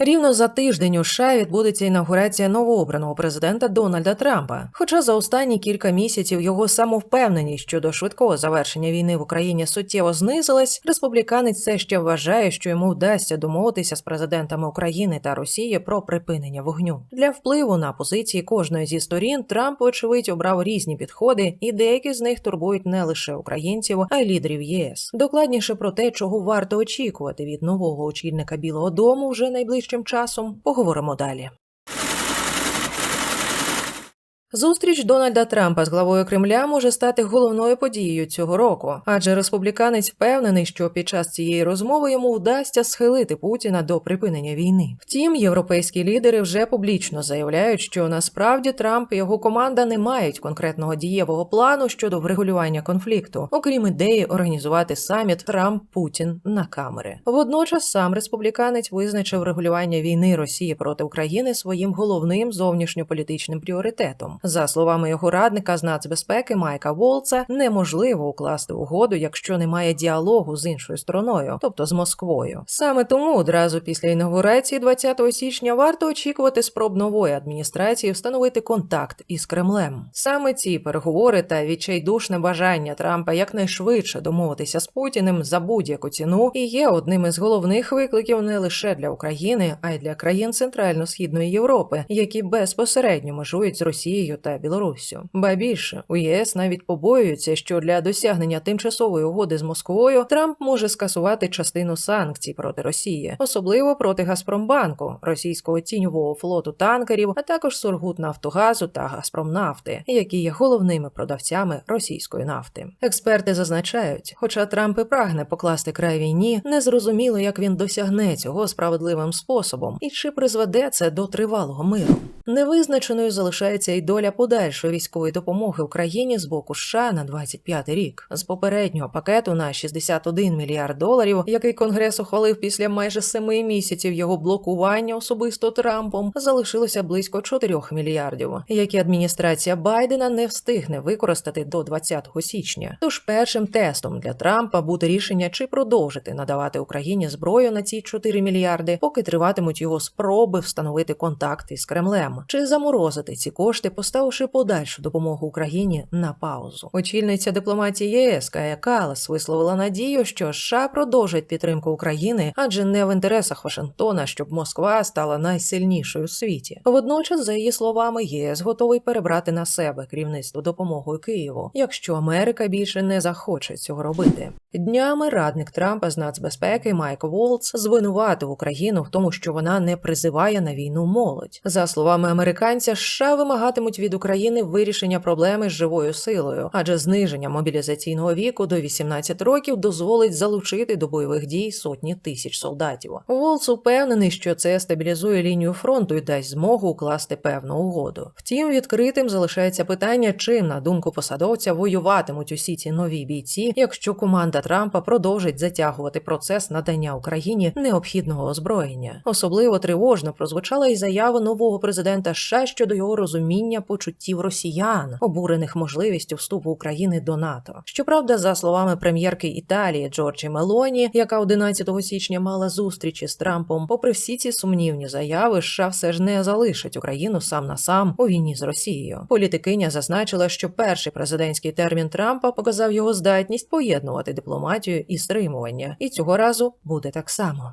Рівно за тиждень у США відбудеться інаугурація новообраного президента Дональда Трампа. Хоча за останні кілька місяців його самовпевненість щодо швидкого завершення війни в Україні суттєво знизилась, республіканець все ще вважає, що йому вдасться домовитися з президентами України та Росії про припинення вогню. Для впливу на позиції кожної зі сторін Трамп, вочевидь, обрав різні підходи, і деякі з них турбують не лише українців, а й лідерів ЄС. Докладніше про те, чого варто очікувати від нового очільника Білого Дому вже найближчим часом, поговоримо далі. Зустріч Дональда Трампа з главою Кремля може стати головною подією цього року, адже республіканець впевнений, що під час цієї розмови йому вдасться схилити Путіна до припинення війни. Втім, європейські лідери вже публічно заявляють, що насправді Трамп і його команда не мають конкретного дієвого плану щодо врегулювання конфлікту, окрім ідеї організувати саміт Трамп Путін на камери. Водночас сам республіканець визначив регулювання війни Росії проти України своїм головним зовнішньополітичним пріоритетом. За словами його радника з нацбезпеки Майка Волца, неможливо укласти угоду, якщо немає діалогу з іншою стороною, тобто з Москвою. Саме тому одразу після інаугурації 20 січня варто очікувати спроб нової адміністрації встановити контакт із Кремлем. Саме ці переговори та відчайдушне бажання Трампа якнайшвидше домовитися з Путіним за будь-яку ціну і є одним із головних викликів не лише для України, а й для країн Центрально-східної Європи, які безпосередньо межують з Росією та Білоруссю. Ба більше у єС навіть побоюються, що для досягнення тимчасової угоди з Москвою Трамп може скасувати частину санкцій проти Росії, особливо проти Газпромбанку, російського тіньового флоту танкерів, а також Сургут Нафтогазу та Газпромнафти, які є головними продавцями російської нафти. Експерти зазначають, хоча Трамп і прагне покласти край війні, незрозуміло, як він досягне цього справедливим способом, і чи призведе це до тривалого миру. Невизначеною залишається й доля подальшої військової допомоги Україні з боку США на 25 рік. З попереднього пакету на 61 мільярд доларів, який Конгрес ухвалив після майже семи місяців його блокування особисто Трампом, залишилося близько 4 мільярдів, які адміністрація Байдена не встигне використати до 20 січня. Тож першим тестом для Трампа буде рішення, чи продовжити надавати Україні зброю на ці 4 мільярди, поки триватимуть його спроби встановити контакти з Кремлем, чи заморозити ці кошти, поставивши подальшу допомогу Україні на паузу. Очільниця дипломатії ЄС Кая Калас висловила надію, що США продовжать підтримку України, адже не в інтересах Вашингтона, щоб Москва стала найсильнішою у світі. Водночас, за її словами, єС готовий перебрати на себе керівництво допомогою Києву, якщо Америка більше не захоче цього робити. Днями радник Трампа з нацбезпеки Майк Волц звинуватив Україну в тому, що вона не призиває на війну молодь. За словами американця, США вимагатимуть від України вирішення проблеми з живою силою, адже зниження мобілізаційного віку до 18 років дозволить залучити до бойових дій сотні тисяч солдатів. Волц упевнений, що це стабілізує лінію фронту і дасть змогу укласти певну угоду. Втім, відкритим залишається питання, чим на думку посадовця воюватимуть усі ці нові бійці, якщо команда Трампа продовжить затягувати процес надання Україні необхідного озброєння. Особливо тривожно прозвучала й заява нового президента США щодо його розуміння почуттів росіян, обурених можливістю вступу України до НАТО. Щоправда, за словами прем'єрки Італії Джорджі Мелоні, яка 11 січня мала зустрічі з Трампом, попри всі ці сумнівні заяви, США все ж не залишить Україну сам на сам у війні з Росією. Політикиня зазначила, що перший президентський термін Трампа показав його здатність поєднувати дипломатію і стримування, і цього разу буде так само.